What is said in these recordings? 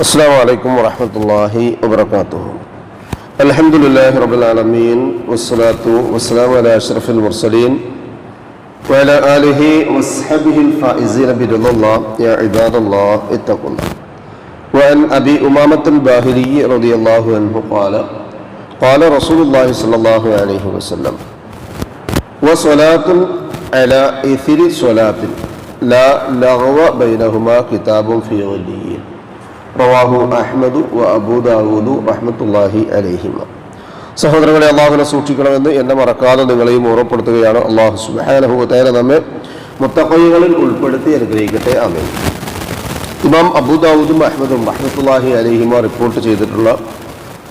السلام عليكم ورحمة الله وبركاته الحمد لله رب العالمين والصلاة والسلام على أشرف المرسلين وعلى آله وصحبه الفائزين برضا الله يا عباد الله اتقوا الله وعن أبي أمامة الباهلي رضي الله عنه قال قال رسول الله صلى الله عليه وسلم وصلاة على إثر صلاة لا لغو بينهما كتاب في غليين റവാഹു അഹ്മദു വ അബൂ ദാവൂദു റഹ്മത്തുല്ലാഹി അലൈഹിമ. സഹോദരങ്ങളെ അള്ളാഹുവിനെ സൂക്ഷിക്കണമെന്ന് എന്നെ മറക്കാതെ നിങ്ങളെയും ഓർമ്മപ്പെടുത്തുകയാണ് അള്ളാഹു സുബാനഹുത്തേനെ നമ്മെ മുത്തഹയ്യകളിൽ ഉൾപ്പെടുത്തി അനുഗ്രഹിക്കട്ടെ. അമേ ഇമാം അബൂ അഹമ്മദും റഹ്മത്തുല്ലാഹി അലൈഹിമ റിപ്പോർട്ട് ചെയ്തിട്ടുള്ള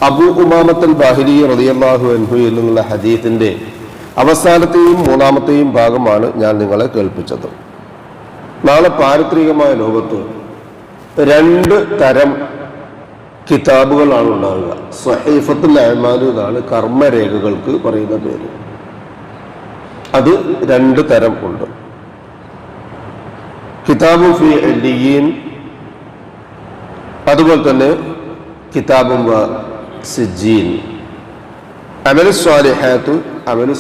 അബൂ ഉമാമത്തൽ ബാഹിരി റതിയല്ലാഹു അൻഹുയിൽ നിന്നുള്ള ഹദീത്തിന്റെ അവസാനത്തെയും മൂന്നാമത്തെയും ഭാഗമാണ് ഞാൻ നിങ്ങളെ കേൾപ്പിച്ചത്. നാളെ പാരിത്രികമായ ലോകത്ത് രണ്ട് തരം കിതാബുകളാണ് ഉണ്ടാവുക സഹീഫത്തുൽ അഹ്മാലു എന്നാണ് കർമ്മരേഖകൾക്ക് പറയുന്ന പേര്. അത് രണ്ട് തരം ഉണ്ട്. കിതാബു ഫി അലിയീൻ അതുപോലെ തന്നെ കിതാബും സിജീൻ അമലു സ്വാലിഹാത്ത് അമലു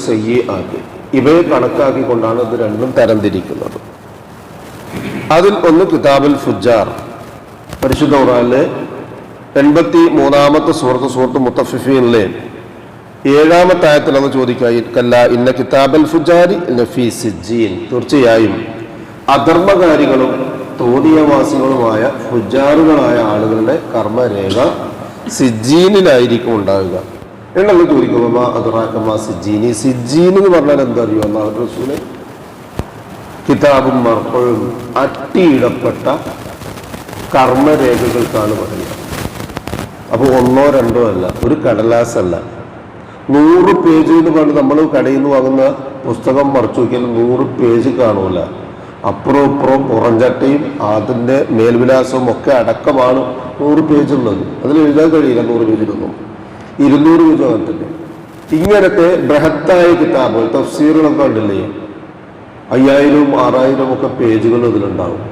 ആക്കി ഇവയെ കണക്കാക്കിക്കൊണ്ടാണ് ഇത് രണ്ടും തരംതിരിക്കുന്നത്. അതിൽ ഒന്ന് കിതാബുൽ ഫുജാർ പരിശുദ്ധ ഖുറാനിലെ എൺപത്തി മൂന്നാമത്തെ സുഹൃത്ത് സുഹൃത്ത് മുത്തഫിഫീനിലെ ഏഴാമത്തെ ആയത്തിലെന്ന് ചോദിക്കായി കല്ല ഇന്ന കിതാബൽ ഫുജാരി സിജീൻ തീർച്ചയായും അധർമ്മകാരികളും തോന്നിയവാസികളുമായ ഫുജാറുകളായ ആളുകളുടെ കർമ്മരേഖ സിജീനിലായിരിക്കും ഉണ്ടാവുക. എന്നുള്ള ചോദിക്കുമ്പോൾ അതുറാക്കമ്മ സിജീനി സിജീൻ എന്ന് പറഞ്ഞാൽ എന്താ അറിയോ? റസൂലെ? കിതാബും മർപ്പഴും അട്ടിയിടപ്പെട്ട കർമ്മരേഖകൾക്കാണ് പറയുക അപ്പോൾ ഒന്നോ രണ്ടോ അല്ല ഒരു കടലാസല്ല. നൂറ് പേജ് എന്ന് പറഞ്ഞ് നമ്മൾ കടയിൽ നിന്ന് വാങ്ങുന്ന പുസ്തകം മറിച്ചു നോക്കിയാൽ നൂറ് പേജ് കാണൂല. അപ്പുറവും ഇപ്പുറവും പുറഞ്ചട്ടയും അതിന്റെ മേൽവിലാസവും ഒക്കെ അടക്കമാണ് നൂറ് പേജ് ഉള്ളത്. അതിൽ എഴുതാൻ കഴിയില്ല നൂറ് പേജിലൊന്നും ഇരുന്നൂറ്. പേജ് അങ്ങനെ ഇങ്ങനത്തെ ബൃഹത്തായ കിതാബ് തഫ്സീറുകളൊക്കെ ഉണ്ടല്ലേ അയ്യായിരവും ആറായിരവും ഒക്കെ പേജുകൾ ഇതിലുണ്ടാവും.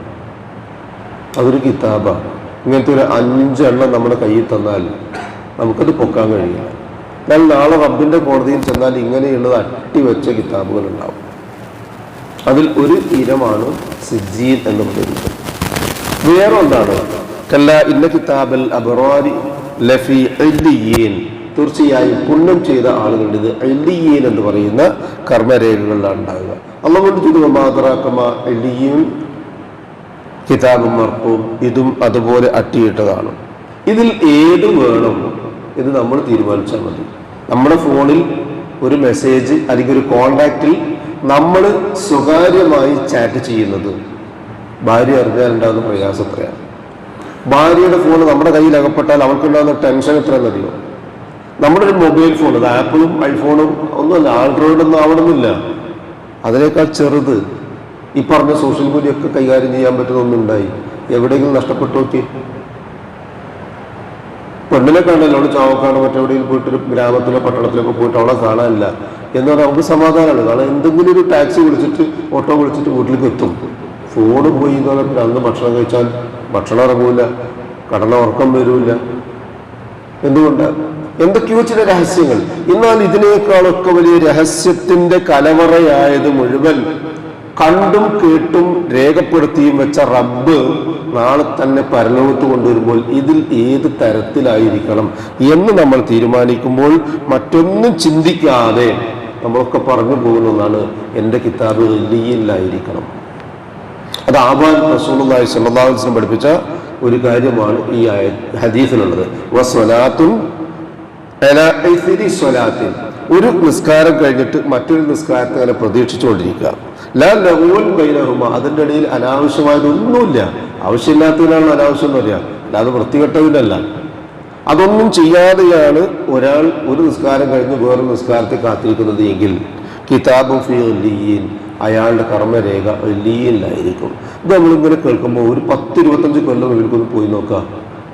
അതൊരു കിതാബാണ് ഇങ്ങനത്തെ ഒരു അഞ്ചെണ്ണം നമ്മുടെ കയ്യിൽ തന്നാൽ നമുക്കത് പൊക്കാൻ കഴിയില്ല. എന്നാൽ നാളെ റബ്ബിന്റെ കോടതിയിൽ ചെന്നാൽ ഇങ്ങനെയുള്ളത് അട്ടിവെച്ച കിതാബുകൾ ഉണ്ടാവും അതിൽ ഒരു ഇനമാണ് സിജീൻ എന്ന് പറയുന്നത്. വേറെ ഒന്നാണ് കല്ല ഇന്ന കിതാബൽ അബറാരി ലഫി അല്ലിയീൻ തീർച്ചയായും പുണ്യം ചെയ്ത ആളുകളുടെ ഇത് അല്ലിയീൻ എന്ന് പറയുന്ന കർമ്മരേഖകളിലാണ് ഉണ്ടാവുക. അള്ളാഹുകൊണ്ട് ചെയ്തു മാതറാക്കമ എല്ലിയീൻ കിതാബും മർപ്പും ഇതും അതുപോലെ അട്ടിയിട്ടതാണ്. ഇതിൽ ഏത് വേണം ഇത് നമ്മൾ തീരുമാനിച്ചാൽ മതി. നമ്മുടെ ഫോണിൽ ഒരു മെസ്സേജ് അല്ലെങ്കിൽ ഒരു കോണ്ടാക്റ്റിൽ നമ്മൾ സ്വകാര്യമായി ചാറ്റ് ചെയ്യുന്നത് ഭാര്യ അറിഞ്ഞാലുണ്ടാകുന്ന പ്രയാസം എത്രയാണ്? ഭാര്യയുടെ ഫോൺ നമ്മുടെ കയ്യിൽ അകപ്പെട്ടാൽ അവൾക്കുണ്ടാകുന്ന ടെൻഷൻ എത്ര എന്നറിയോ? നമ്മുടെ ഒരു മൊബൈൽ ഫോൺ അത് ആപ്പിളും ഐഫോണും ഒന്നുമല്ല ആൻഡ്രോയിഡ് ഒന്നും ആവണമെന്നില്ല. അതിനേക്കാൾ ചെറുത് ഈ പറഞ്ഞ സോഷ്യൽ മീഡിയ ഒക്കെ കൈകാര്യം ചെയ്യാൻ പറ്റുന്ന ഒന്നുണ്ടായി. എവിടെയെങ്കിലും നഷ്ടപ്പെട്ടു നോക്കി. പെണ്ണിനെ കാണല്ലോ അവിടെ ചാവക്കാണോ മറ്റെവിടെയും പോയിട്ട് ഗ്രാമത്തിലോ പട്ടണത്തിലൊക്കെ പോയിട്ട് അവളെ കാണാനില്ല. എന്ന് പറഞ്ഞാൽ നമുക്ക് സമാധാനമാണ്. കാരണം എന്തെങ്കിലും ഒരു ടാക്സി വിളിച്ചിട്ട് ഓട്ടോ വിളിച്ചിട്ട് വീട്ടിലേക്ക് എത്തും. ഫോണ് പോയി എന്ന് പറഞ്ഞാൽ അന്ന് ഭക്ഷണം കഴിച്ചാൽ ഭക്ഷണം ഇറങ്ങൂല. കടല ഉറക്കം വരൂല. എന്തുകൊണ്ട്? എന്തൊക്കെയോ ചില രഹസ്യങ്ങൾ. എന്നാൽ ഇതിനേക്കാളൊക്കെ വലിയ രഹസ്യത്തിന്റെ കലവറയായത് മുഴുവൻ കണ്ടും കേട്ടും രേഖപ്പെടുത്തിയും വെച്ച റബ്ബ് നാളെ തന്നെ പരലോകത്ത് കൊണ്ടുവരുമ്പോൾ ഇതിൽ ഏത് തരത്തിലായിരിക്കണം എന്ന് നമ്മൾ തീരുമാനിക്കുമ്പോൾ മറ്റൊന്നും ചിന്തിക്കാതെ നമ്മളൊക്കെ പറഞ്ഞു പോകുന്നതാണ് എന്റെ കിതാബ് വലിയിലായിരിക്കണം അത് സ്വല്ലല്ലാഹു അലൈഹി വസല്ലം പഠിപ്പിച്ച ഒരു കാര്യമാണ് ഈ ഹദീസിലുള്ളത്. ഒരു നിസ്കാരം കഴിഞ്ഞിട്ട് മറ്റൊരു നിസ്കാരത്തെ അങ്ങനെ പ്രതീക്ഷിച്ചുകൊണ്ടിരിക്കുക. ലാ ലഹുവൻ ബൈനഹുമ. അതിന്റെ ഇടയിൽ അനാവശ്യമായതൊന്നുമില്ല. ആവശ്യമില്ലാത്തതിനാണ് അനാവശ്യം എന്ന് പറയാം അല്ലാതെ വൃത്തികെട്ടതിനല്ല. അതൊന്നും ചെയ്യാതെയാണ് ഒരാൾ ഒരു നിസ്കാരം കഴിഞ്ഞ് വേറൊരു നിസ്കാരത്തെ കാത്തിരിക്കുന്നത് എങ്കിൽ കിതാബും ഫി അയാളുടെ കർമ്മരേഖ ലീനിലായിരിക്കും ഇത് നമ്മളിങ്ങനെ കേൾക്കുമ്പോൾ ഒരു പത്ത് ഇരുപത്തഞ്ച് കൊല്ലം ഇവർക്കൊന്ന് പോയി നോക്കാം.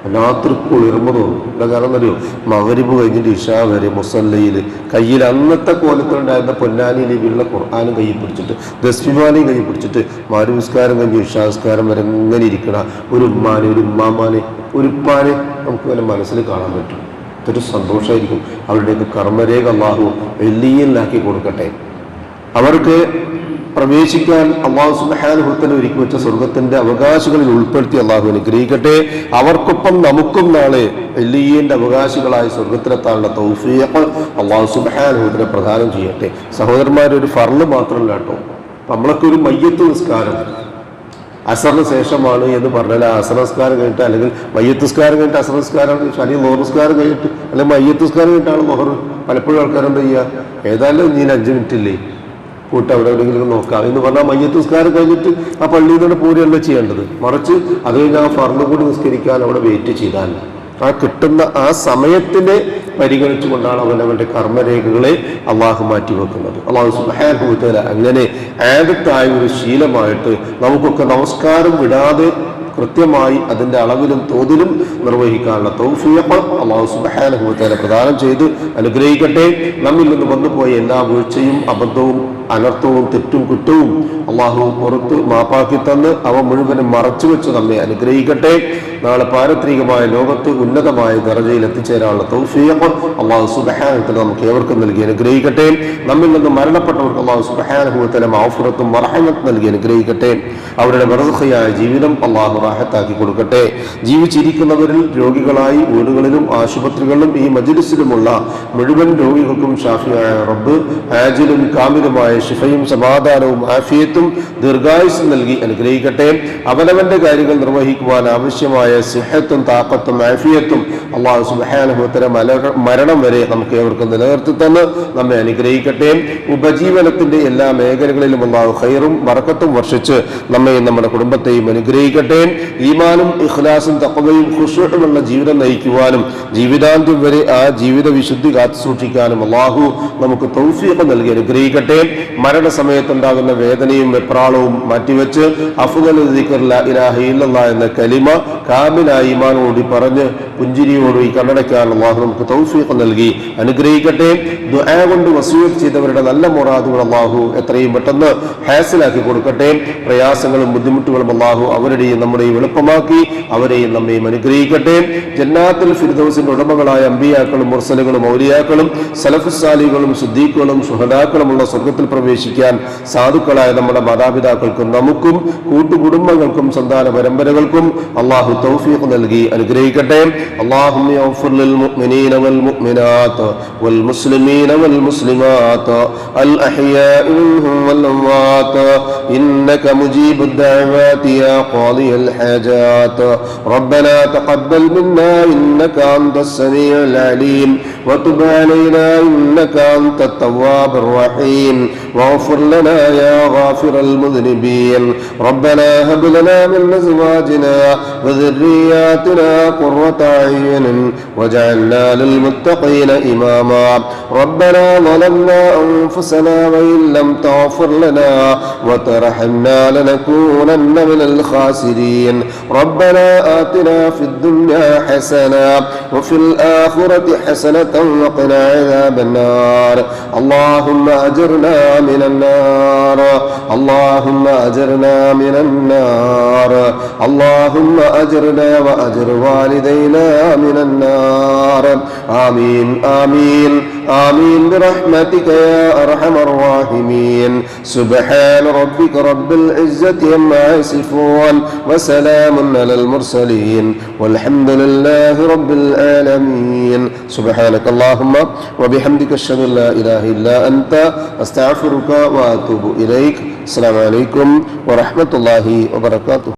വല്ലാത്തൊരു കുളിർമ തോന്നും. എന്താ കാരണം എന്നറിയോ? മകരിപ്പ് കഴിഞ്ഞിട്ട് ഇഷാ വരെ മുസല്ലയിൽ കയ്യിൽ അന്നത്തെ കോലത്തിലുണ്ടായിരുന്ന പൊന്നാനി ലിപിയുള്ള ഖുർആാനും കയ്യിൽ പിടിച്ചിട്ട് ദസ്മിമാനെയും കയ്യിൽ പിടിച്ചിട്ട് മാരുസ്കാരം കഴിഞ്ഞ് ഇഷാസ്കാരം വരെ ഇങ്ങനെ ഇരിക്കണ ഒരു ഉമ്മാനെ ഒരു ഉമ്മാമാനെ ഒരു ഉപ്പാനെ നമുക്ക് ഇങ്ങനെ മനസ്സിൽ കാണാൻ പറ്റും. ഇതൊരു സന്തോഷമായിരിക്കും അവരുടെയൊക്കെ കർമ്മരേഖ അള്ളാഹു വെള്ളിയിലാക്കി കൊടുക്കട്ടെ. അവർക്ക് പ്രവേശിക്കാൻ അള്ളാഹു സുബാനുഹത്തിന് ഒരുക്കി വെച്ച സ്വർഗത്തിന്റെ അവകാശികളിൽ ഉൾപ്പെടുത്തി അള്ളാഹു അനുഗ്രഹിക്കട്ടെ. അവർക്കൊപ്പം നമുക്കും നാളെ എല്ലിയന്റെ അവകാശികളായി സ്വർഗത്തിലെത്താനുള്ള തൗഫീഖ് അള്ളാഹു സുബാനുഹത്തിനെ പ്രദാനം ചെയ്യട്ടെ. സഹോദരന്മാരൊരു ഫർൾ മാത്രമല്ല കേട്ടോ. നമ്മളൊക്കെ ഒരു മയ്യത്ത് നിസ്കാരം. അസറിന് ശേഷമാണ് എന്ന് പറഞ്ഞാൽ അസർ നിസ്കാരം കഴിഞ്ഞിട്ട് അല്ലെങ്കിൽ മയ്യത്ത് നിസ്കാരം കഴിഞ്ഞിട്ട് അസർ നിസ്കാരം അല്ലെങ്കിൽ കഴിഞ്ഞിട്ട് അല്ലെങ്കിൽ മയ്യത്ത് നിസ്കാരം കഴിഞ്ഞിട്ടാണ് മൊഹർ പലപ്പോഴും ആൾക്കാരെന്താ ചെയ്യുക? ഏതായാലും നീ അഞ്ച് മിനിറ്റ് ഇല്ലേ? കൂട്ട് അവിടെ എവിടെയെങ്കിലും നോക്കാം. എന്ന് പറഞ്ഞാൽ മയ്യത്ത് നിസ്കാരം കഴിഞ്ഞിട്ട് ആ പള്ളിയിൽ നിന്ന് പോരുകയല്ല ചെയ്യേണ്ടത്. മറിച്ച് അത് കഴിഞ്ഞ് ആ ഫർന്ന് കൂടി നിസ്കരിക്കാൻ അവിടെ വെയിറ്റ് ചെയ്താൽ ആ കിട്ടുന്ന ആ സമയത്തിനെ പരിഗണിച്ചുകൊണ്ടാണ് അവൻ അവന്റെ കർമ്മരേഖകളെ അള്ളാഹു മാറ്റി വെക്കുന്നത് അള്ളാഹു സുബാനുഭവത്തില അങ്ങനെ ആദത്തായ ഒരു ശീലമായിട്ട് നമുക്കൊക്കെ നമസ്കാരം വിടാതെ കൃത്യമായി അതിന്റെ അളവിലും തോതിലും നിർവഹിക്കാനുള്ള തൗഫീഖ് അള്ളാഹു സുബാനുഭവത്തില പ്രദാനം ചെയ്ത് അനുഗ്രഹിക്കട്ടെ. നമ്മിൽ നിന്ന് വന്നുപോയ എല്ലാ വീഴ്ചയും അബദ്ധവും അനർത്ഥവും തെറ്റും കുറ്റവും അള്ളാഹു പുറത്ത് മാപ്പാക്കി തന്ന് അവ മുഴുവനും മറച്ചു വെച്ച് നമ്മെ അനുഗ്രഹിക്കട്ടെ. നാളെ പാരത്രികമായ ലോകത്ത് ഉന്നതമായ ദർജയിൽ എത്തിച്ചേരാനുള്ള തൗഫീഖ് അള്ളാഹു സുബഹാനത്തിന് നമുക്ക് ഏവർക്കും നൽകി അനുഗ്രഹിക്കട്ടെ. നമ്മിൽ നിന്ന് മരണപ്പെട്ടവർക്ക് അള്ളാഹു സുബഹാനുഭവത്തിലെ മാഫുറത്തും മറഹമത്ത് നൽകി അനുഗ്രഹിക്കട്ടെ. അവരുടെ വെറുതയായ ജീവിതം അള്ളാഹു റാഹത്താക്കി കൊടുക്കട്ടെ. ജീവിച്ചിരിക്കുന്നവരിൽ രോഗികളായി വീടുകളിലും ആശുപത്രികളിലും ഈ മജിലിസിലുമുള്ള മുഴുവൻ രോഗികൾക്കും ഷാഫിയായ റബ്ബ് ആജിലും കാമിലുമായ ഷിഫയും സമാധാനവും ആഫിയത്തും ദീർഘായുസും നൽകി അനുഗ്രഹിക്കട്ടെ. അവനവന്റെ കാര്യങ്ങൾ നിർവഹിക്കുവാൻ ആവശ്യമായ സിഹത്തും താക്കത്തും ആഫിയത്തും അള്ളാഹു സുബാനുഭവത്തിന് മരണം വരെ നമുക്ക് ഏവർക്കും നിലനിർത്തി തന്ന് നമ്മെ അനുഗ്രഹിക്കട്ടെ. ഉപജീവനത്തിന്റെ എല്ലാ മേഖലകളിലും അള്ളാഹു ഹൈറും വറക്കത്തും വർഷിച്ച് നമ്മെയും നമ്മുടെ കുടുംബത്തെയും അനുഗ്രഹിക്കട്ടെ. ഈമാനും ഇഖ്ലാസും തക്കവയും ഖുഷുമുള്ള ജീവിതം നയിക്കുവാനും ജീവിതാന്ത്യം വരെ ആ ജീവിത വിശുദ്ധി കാത്തു സൂക്ഷിക്കാനും അള്ളാഹു നമുക്ക് തൗഫീഖ് നൽകി അനുഗ്രഹിക്കട്ടെ. മരണസമയത്തുണ്ടാകുന്ന വേദനയും വെപ്രാളവും മാറ്റിവെച്ച് അഫുദൽ ഇലാഹ എന്ന കലിമ കാമിലായ ഇമാനോടി പറഞ്ഞ് പുഞ്ചിരിയോട് ഈ കണ്ണടയ്ക്കാൻ അള്ളാഹു നമുക്ക് തൗഫീഖ് നൽകി. അനുഗ്രഹിക്കട്ടെ. ദുആ കൊണ്ട് വസൂയത്ത് ചെയ്തവരുടെ നല്ല മൊറാദുകൾ അള്ളാഹു എത്രയും പെട്ടെന്ന് ഹാസിലാക്കി കൊടുക്കട്ടെ. പ്രയാസങ്ങളും ബുദ്ധിമുട്ടുകളും അള്ളാഹു അവരുടെയും നമ്മുടെയും എളുപ്പമാക്കി അവരെയും നമ്മയും അനുഗ്രഹിക്കട്ടെ. ജന്നാത്തിൽ ഫിർദൗസിന്റെ ഉടമകളായ അമ്പിയാക്കളും മുർസലുകളും ഔലിയാക്കളും സലഫുസാലികളും സുദ്ദീഖുകളും സുഹദാക്കളുമുള്ള സ്വർഗത്തിൽ പ്രവേശിക്കാൻ സാധുക്കളായ നമ്മുടെ മാതാപിതാക്കൾക്കും നമുക്കും കൂട്ടുകുടുംബങ്ങൾക്കും സന്താന പരമ്പരകൾക്കും അള്ളാഹു തൗഫീഖ് നൽകി അനുഗ്രഹിക്കട്ടെ اللهم اغفر للمؤمنين والمؤمنات والمسلمين والمسلمات الأحياء منهم والأموات إنك مجيب الدعوات يا قاضي الحاجات ربنا تقبل منا إنك أنت السميع العليم وتب علينا إنك أنت التواب الرحيم. واغفر لنا يا غافر المذنبين. ربنا هب لنا من أزواجنا وذرياتنا قرة أعين واجعلنا للمتقين إماما. ربنا ظلمنا أنفسنا وإن لم تغفر لنا وترحمنا لنكونن من الخاسرين. ربنا آتنا في الدنيا حسنة وفي الآخرة حسنة وقنا عذاب النار. اللهم أجرنا من النار. اللهم أجرنا من النار. اللهم أجرنا وأجر والدينا من النار. آمين آمين آمين. برحمتك يا أرحم الراحمين. سبحان ربك رب العزة عما يصفون وسلام على المرسلين. والحمد لله رب العالمين. سبحانك اللهم وبحمدك أشهد أن لا إله إلا أنت أستغفرك وأتوب إليك السلام عليكم ورحمة الله وبركاته